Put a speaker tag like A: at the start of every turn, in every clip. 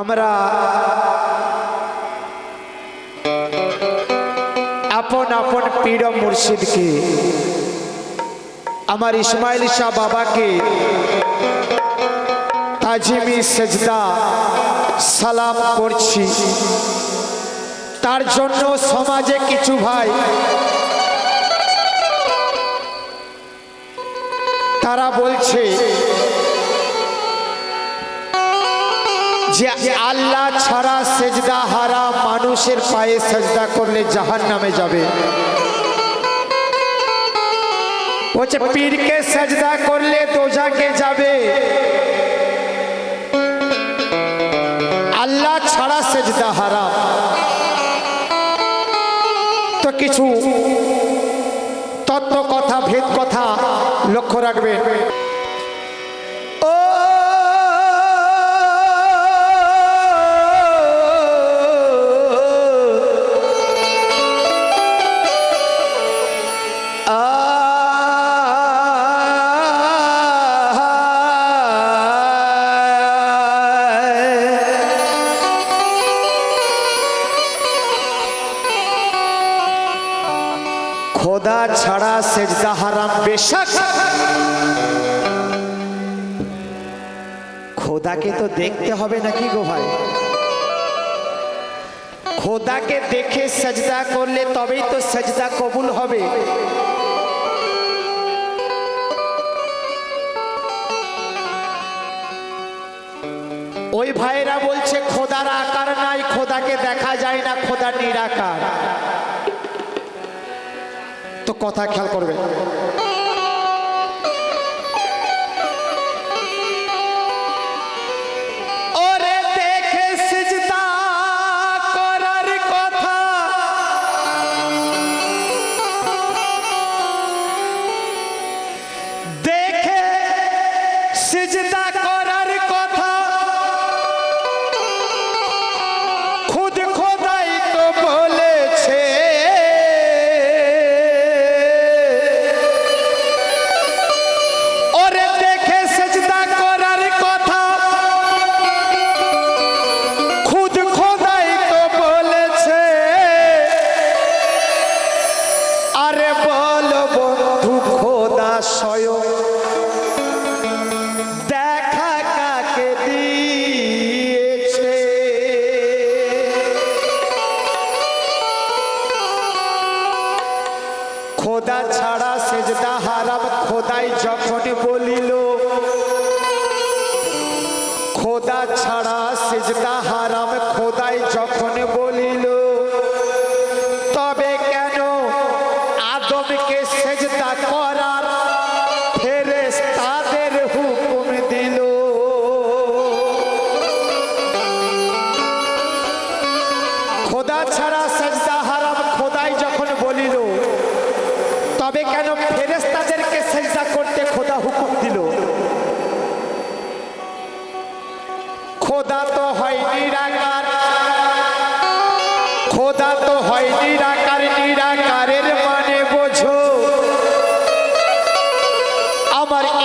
A: আমরা আপন আপন পীর মুর্শিদকে, আমার ইসমাইল শাহ বাবাকে, তাজিমি সেজদা সালাম করছি। তার জন্য সমাজে কিছু ভাই, তারা বলছে যে আল্লাহ ছাড়া সেজদা হারা মানুষের পায়ে সেজদা করলে জাহান নামে যাবে। বলছে, পীরকে সেজদা করলে দোজাকে যাবে। আল্লাহ ছাড়া সেজদা হারাম। তো কিছু তত্ত্ব কথা, ভেদ কথা লক্ষ্য রাখবেন। বেশক খোদাকে তো দেখতে হবে নাকি গো ভাই? খোদাকে দেখে সেজদা করলে তবেই তো সেজদা কবুল হবে। ওই ভাইরা বলছে, খোদার আকার নাই, খোদাকে দেখা যায় না, খোদা নিরাকার। তো কথা খেয়াল করবে। সিজদা হারাম খোদাই যখন বলিল খোদা ছাড়া সিজদা হারাম খোদাই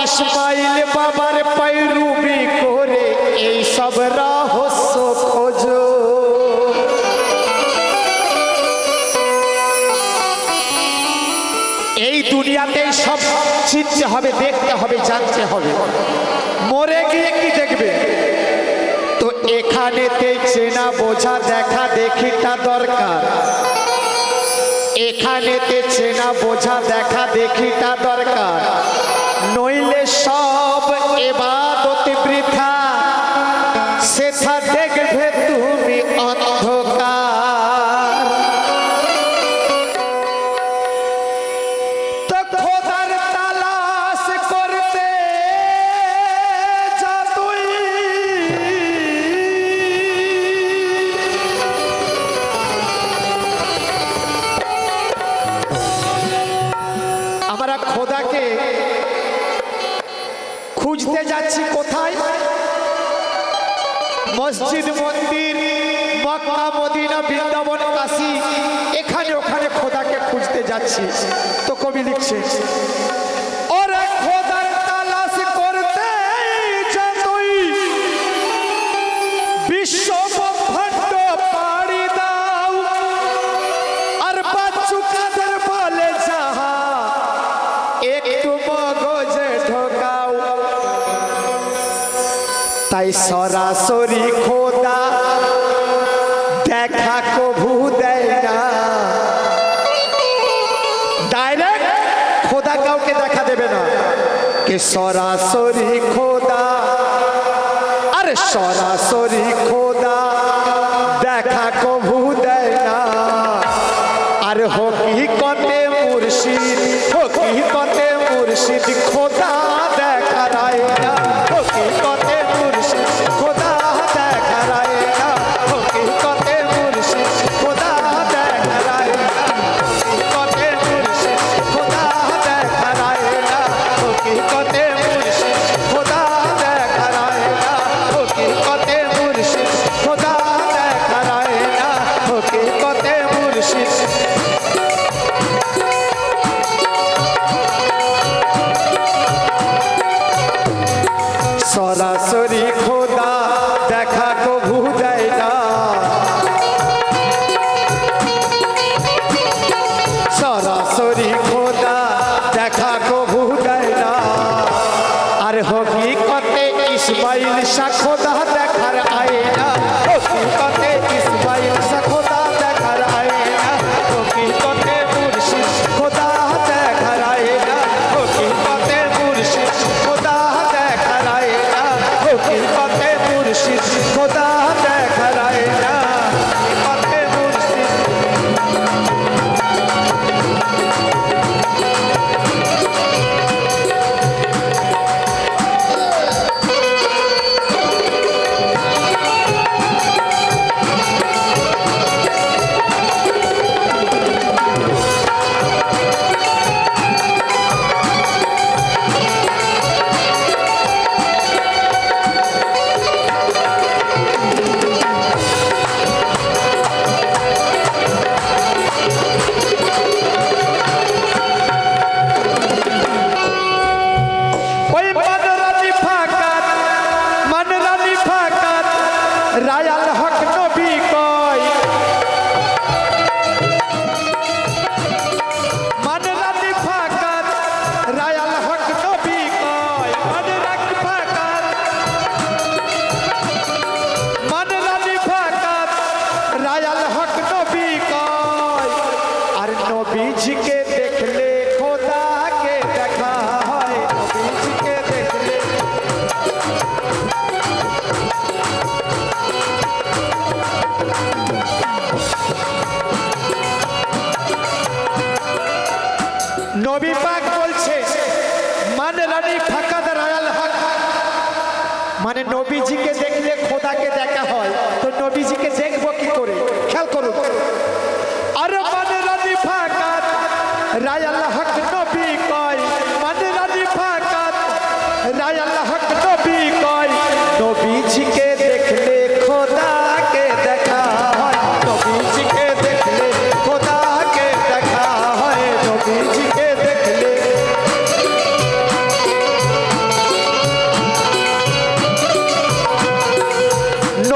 A: ইসমাইল বাবার পাইরুবি করে এই সব রহস্য খোঁজো। এই দুনিয়াতে সব চিনতে হবে, দেখতে হবে, জানতে হবে। মরে গিয়ে কি দেখবে? তো এখানেতে চেনা বোঝা, দেখা, দেখিটা দরকার। এখানেতে চেনা বোঝা, দেখা, দেখিটা দরকার। তাই সরাসরি খোদা, দেখা কবু দেয় না। ডাইরেক্ট খোদা কাউকে দেখা দেবে না। কে সরাসরি খোদা, আরে সরা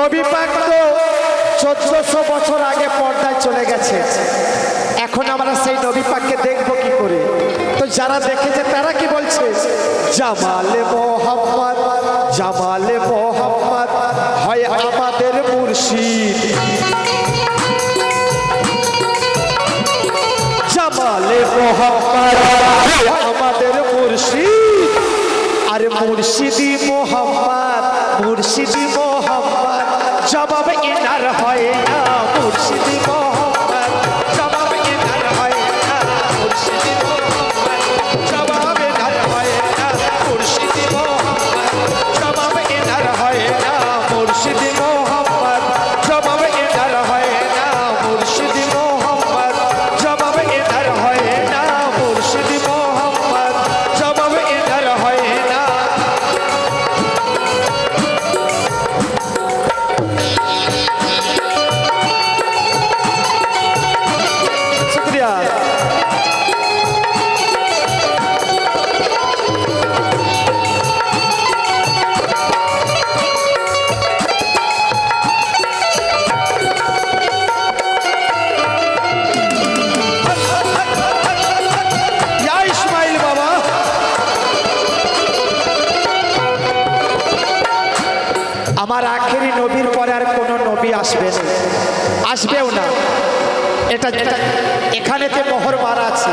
A: নবী পাক তো চোদ্দশো বছর আগে পর্দায় চলে গেছে। এখন আমরা সেই নবী পাককে দেখব কি করে? তো যারা দেখেছে তারা কি বলছে? জামালে মোহাম্মদ জামালে মোহাম্মদ আমার আখেরি নবীর পরে আর কোনো নবী আসবে আসবেও না। এটা এখানে যে মোহর মারা আছে।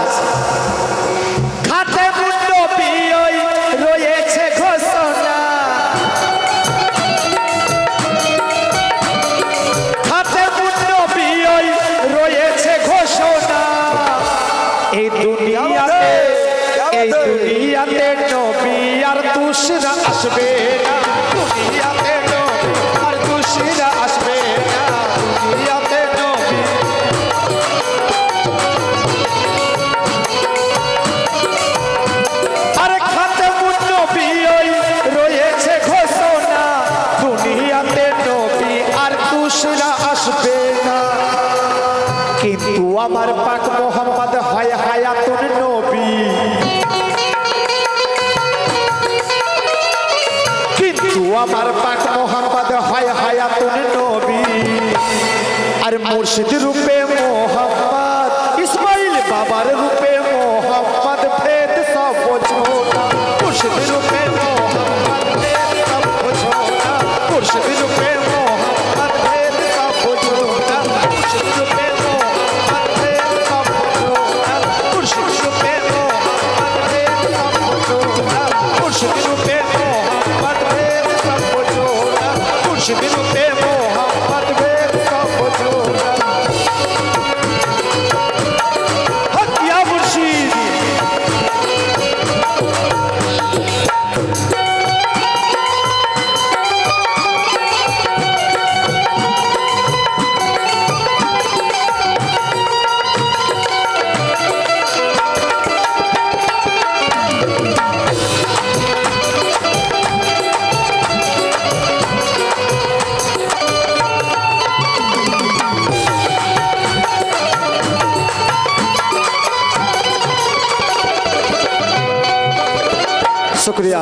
A: খাতে আর আসবে না। মুর্শিদ রূপে শুক্রিয়া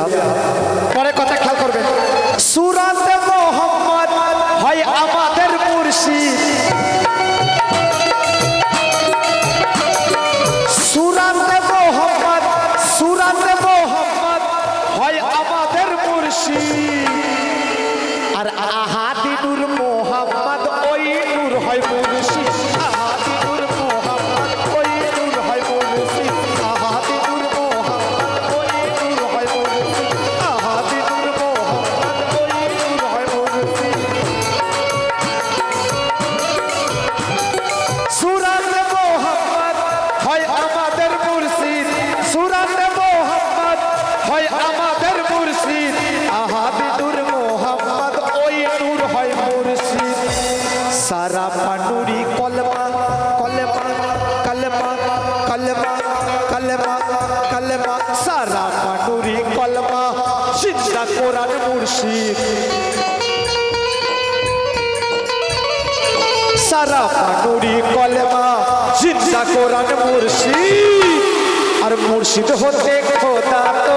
A: জাফা নুরি কলেমা জিন্দা মুর্শিদ। আর মুর্শিদ হতে খোদা তো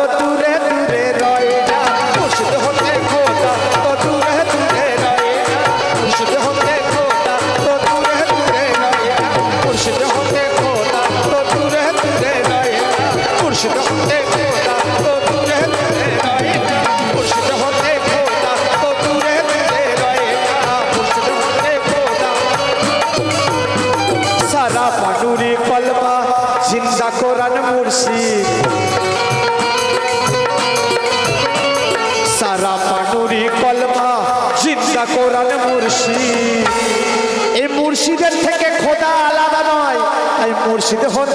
A: মুর্শিদ হন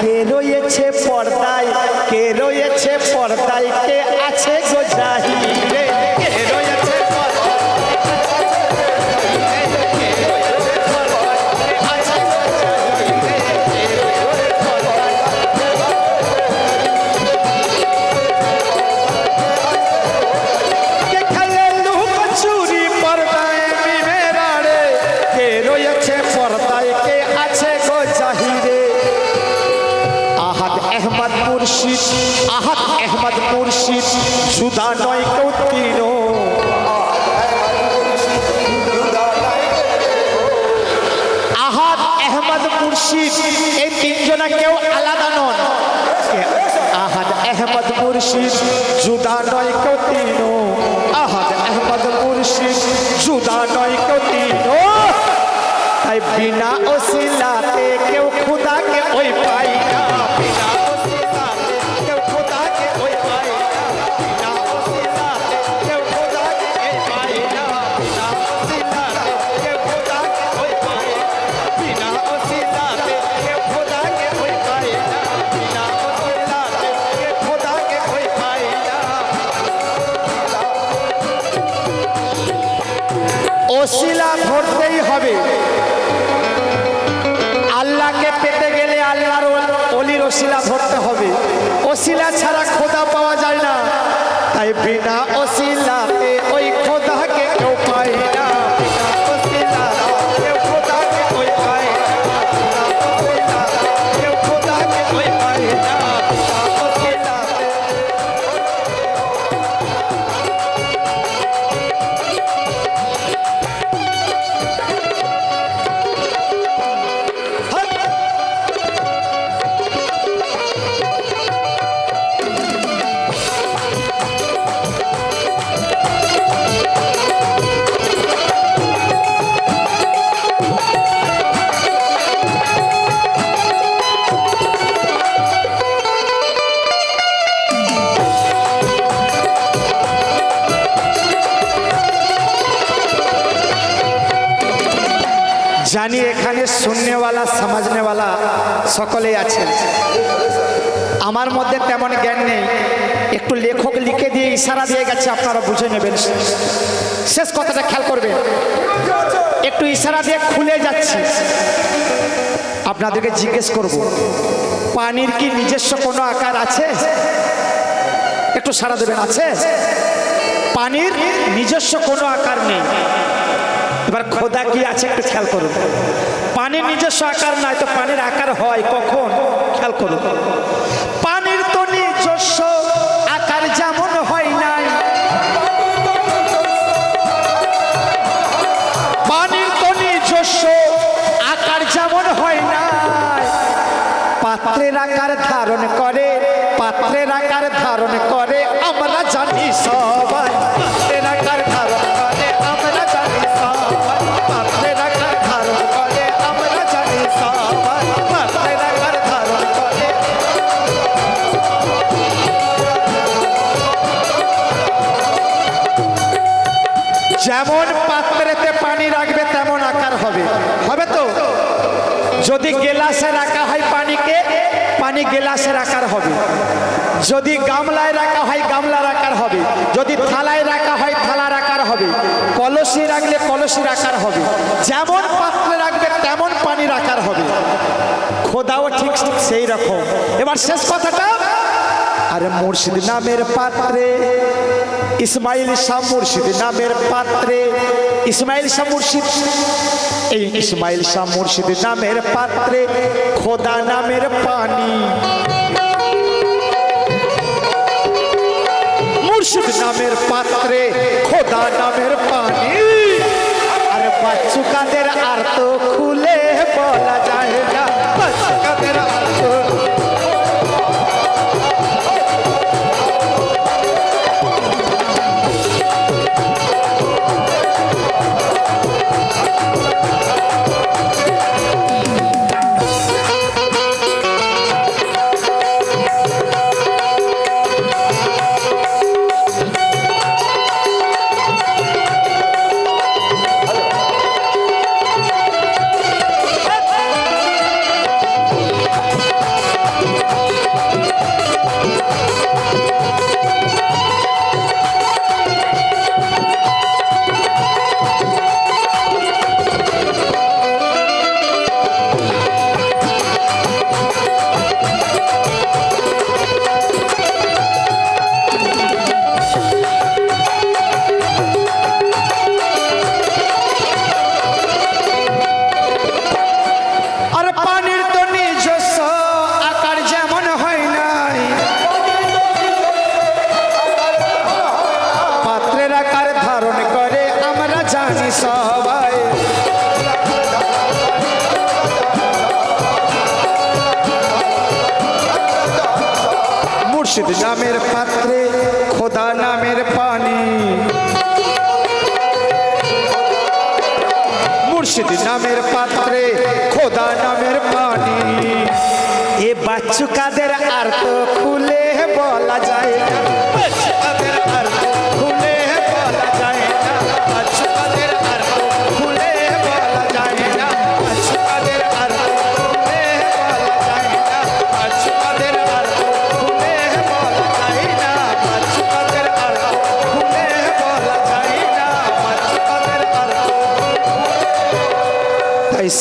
A: আর আহমদ মুর্শিদ আমার মধ্যে তেমন জ্ঞান নেই। একটু লেখক লিখে দিয়ে ইশারা দিয়ে গেছে, আপনারা বুঝে নেবেন। শেষ কথাটা খেয়াল করবেন একটু ইশারা দিয়ে খুলে যাচ্ছে। আপনাদেরকে জিজ্ঞেস করব, পানির কি নিজস্ব কোনো আকার আছে? একটু সারা দেবেন, আছে? পানির নিজস্ব কোনো আকার নেই। এবার খোদা কি আছে একটু খেয়াল করুন। পানির নিজস্ব আকার নাই তো পানির আকার হয় কখন? খেয়াল করুন। পাত্রের আকার ধারণ করে, পাত্রের আকার ধারণ করে, আমরা জানি সবাই যেমন পাত্রেতে পানি রাখবে, তেমন আকার হবে। হবে তো? যদি গেলাসে রাখা হয় পানিকে পানি গেলাসের আকার হবে যদি গামলায় রাখা হয়, গামলার আকার হবে। যদি থালায় রাখা হয়, থালার আকার হবে। কলসি রাখলে কলসির আকার হবে। যেমন পাত্রে রাখবে, তেমন পানির আকার হবে। খোদাও ঠিক সেই রকম এবার শেষ কথাটা, আরে মুর্শিদ নামের পাত্রে, ইসমাইল শাহ মুর্শিদ নামের পাত্রে, ইসমাইল শাহ মুর্শিদ, এই ইসমাইল শাহ মুর্শিদ নামের পাত্রে, খোদা নামের পানি। মুর্শিদ নামের পাত্রে খোদা নামের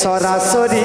A: সরাসরি